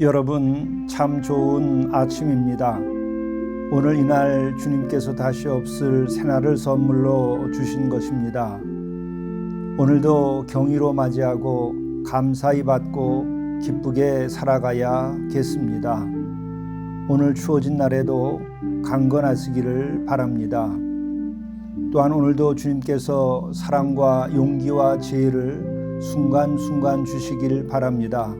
여러분 참 좋은 아침입니다. 오늘 이날 주님께서 다시 없을 새날을 선물로 주신 것입니다. 오늘도 경의로 맞이하고 감사히 받고 기쁘게 살아가야겠습니다. 오늘 추워진 날에도 강건하시기를 바랍니다. 또한 오늘도 주님께서 사랑과 용기와 지혜를 순간순간 주시길 바랍니다.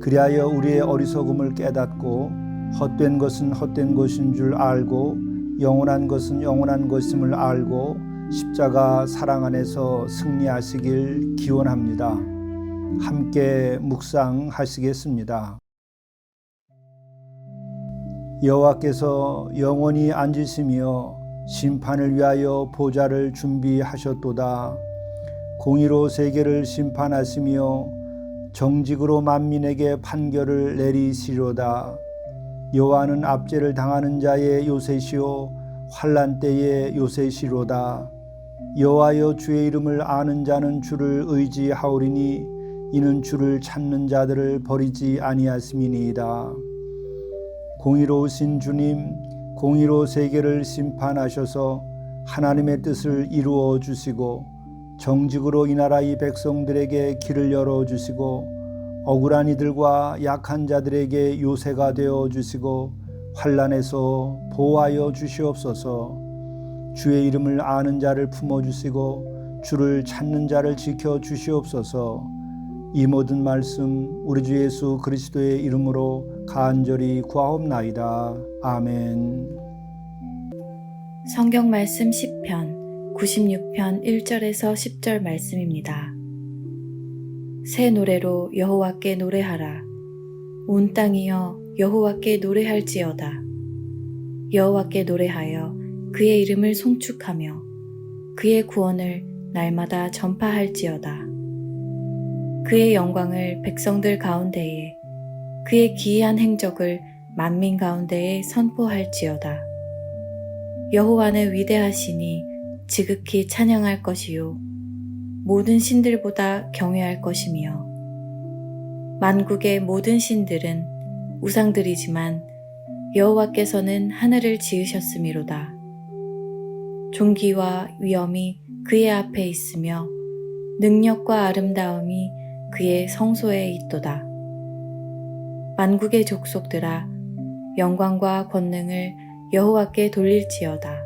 그리하여 우리의 어리석음을 깨닫고 헛된 것은 헛된 것인 줄 알고 영원한 것은 영원한 것임을 알고 십자가 사랑 안에서 승리하시길 기원합니다. 함께 묵상하시겠습니다. 여호와께서 영원히 앉으시며 심판을 위하여 보좌를 준비하셨도다. 공의로 세계를 심판하시며 정직으로 만민에게 판결을 내리시로다. 여호와는 압제를 당하는 자의 요새시요 환란 때의 요새시로다. 여호와여 주의 이름을 아는 자는 주를 의지하오리니 이는 주를 찾는 자들을 버리지 아니하심이니이다. 공의로우신 주님, 공의로 세계를 심판하셔서 하나님의 뜻을 이루어 주시고 정직으로 이 나라 이 백성들에게 길을 열어 주시고 억울한 이들과 약한 자들에게 요새가 되어 주시고 환란에서 보호하여 주시옵소서. 주의 이름을 아는 자를 품어 주시고 주를 찾는 자를 지켜 주시옵소서. 이 모든 말씀 우리 주 예수 그리스도의 이름으로 간절히 구하옵나이다. 아멘. 성경 말씀 10편 96편 1절에서 10절 말씀입니다. 새 노래로 여호와께 노래하라. 온 땅이여 여호와께 노래할지어다. 여호와께 노래하여 그의 이름을 송축하며 그의 구원을 날마다 전파할지어다. 그의 영광을 백성들 가운데에 그의 기이한 행적을 만민 가운데에 선포할지어다. 여호와는 위대하시니 지극히 찬양할 것이요 모든 신들보다 경외할 것이며 만국의 모든 신들은 우상들이지만 여호와께서는 하늘을 지으셨음이로다. 존귀와 위엄이 그의 앞에 있으며 능력과 아름다움이 그의 성소에 있도다. 만국의 족속들아 영광과 권능을 여호와께 돌릴지어다.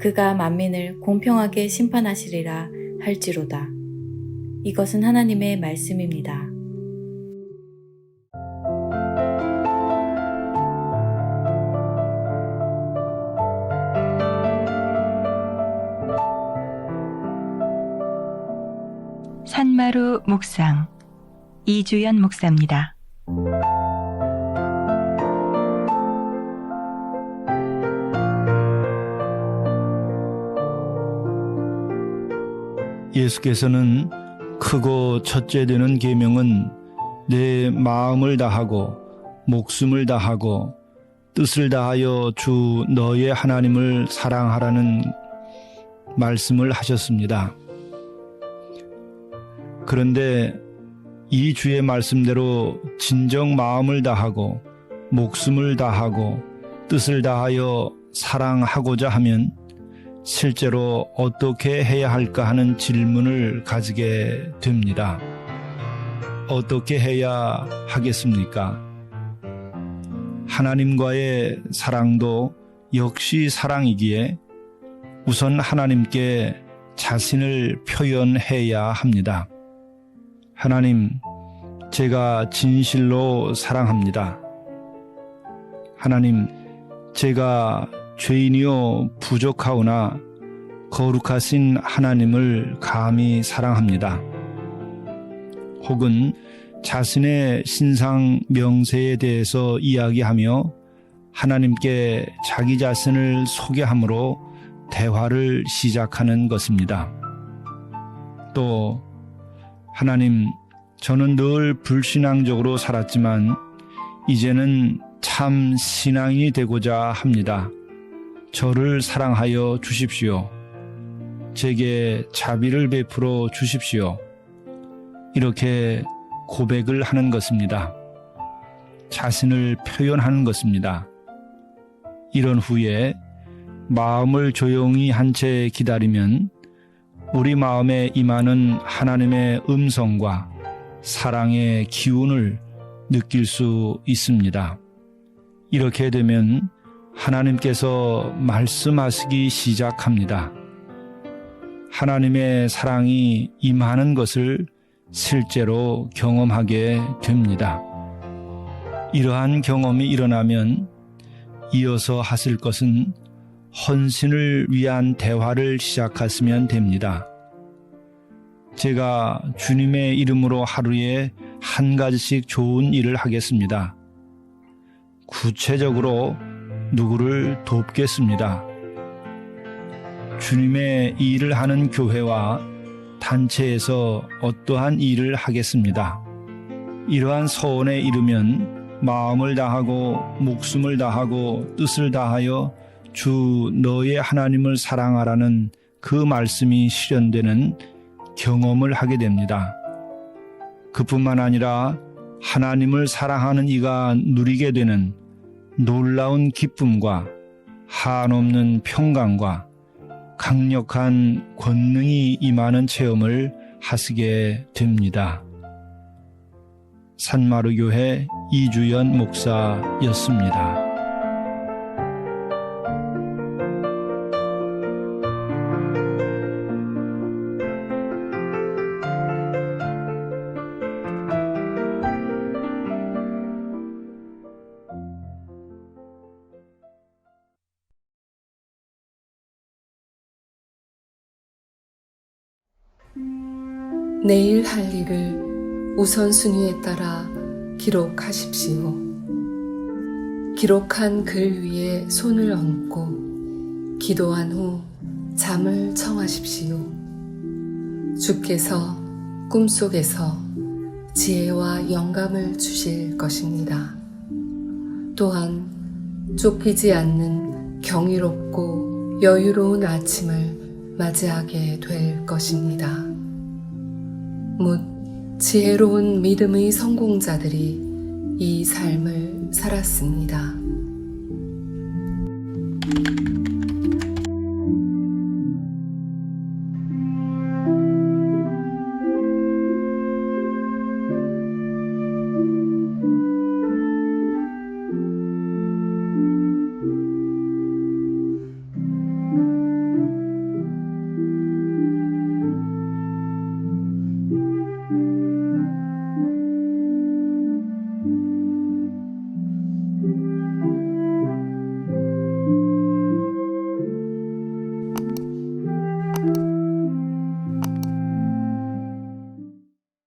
그가 만민을 공평하게 심판하시리라 할지로다. 이것은 하나님의 말씀입니다. 산마루 묵상 이주연 목사입니다. 예수께서는 크고 첫째 되는 계명은 내 마음을 다하고 목숨을 다하고 뜻을 다하여 주 너의 하나님을 사랑하라는 말씀을 하셨습니다. 그런데 이 주의 말씀대로 진정 마음을 다하고 목숨을 다하고 뜻을 다하여 사랑하고자 하면 실제로 어떻게 해야 할까 하는 질문을 가지게 됩니다. 어떻게 해야 하겠습니까? 하나님과의 사랑도 역시 사랑이기에 우선 하나님께 자신을 표현해야 합니다. 하나님, 제가 진실로 사랑합니다. 하나님, 제가 죄인이요 부족하오나 거룩하신 하나님을 감히 사랑합니다. 혹은 자신의 신상 명세에 대해서 이야기하며 하나님께 자기 자신을 소개함으로 대화를 시작하는 것입니다. 또 하나님, 저는 늘 불신앙적으로 살았지만 이제는 참 신앙인이 되고자 합니다. 저를 사랑하여 주십시오. 제게 자비를 베풀어 주십시오. 이렇게 고백을 하는 것입니다. 자신을 표현하는 것입니다. 이런 후에 마음을 조용히 한 채 기다리면 우리 마음에 임하는 하나님의 음성과 사랑의 기운을 느낄 수 있습니다. 이렇게 되면 하나님께서 말씀하시기 시작합니다. 하나님의 사랑이 임하는 것을 실제로 경험하게 됩니다. 이러한 경험이 일어나면 이어서 하실 것은 헌신을 위한 대화를 시작하시면 됩니다. 제가 주님의 이름으로 하루에 한 가지씩 좋은 일을 하겠습니다. 구체적으로 누구를 돕겠습니다. 주님의 일을 하는 교회와 단체에서 어떠한 일을 하겠습니다. 이러한 서원에 이르면 마음을 다하고 목숨을 다하고 뜻을 다하여 주 너의 하나님을 사랑하라는 그 말씀이 실현되는 경험을 하게 됩니다. 그뿐만 아니라 하나님을 사랑하는 이가 누리게 되는 놀라운 기쁨과 한없는 평강과 강력한 권능이 임하는 체험을 하시게 됩니다. 산마루 교회 이주연 목사였습니다. 내일 할 일을 우선순위에 따라 기록하십시오. 기록한 글 위에 손을 얹고 기도한 후 잠을 청하십시오. 주께서 꿈속에서 지혜와 영감을 주실 것입니다. 또한 좁히지 않는 경이롭고 여유로운 아침을 맞이하게 될 것입니다. 묻 지혜로운 믿음의 성공자들이 이 삶을 살았습니다.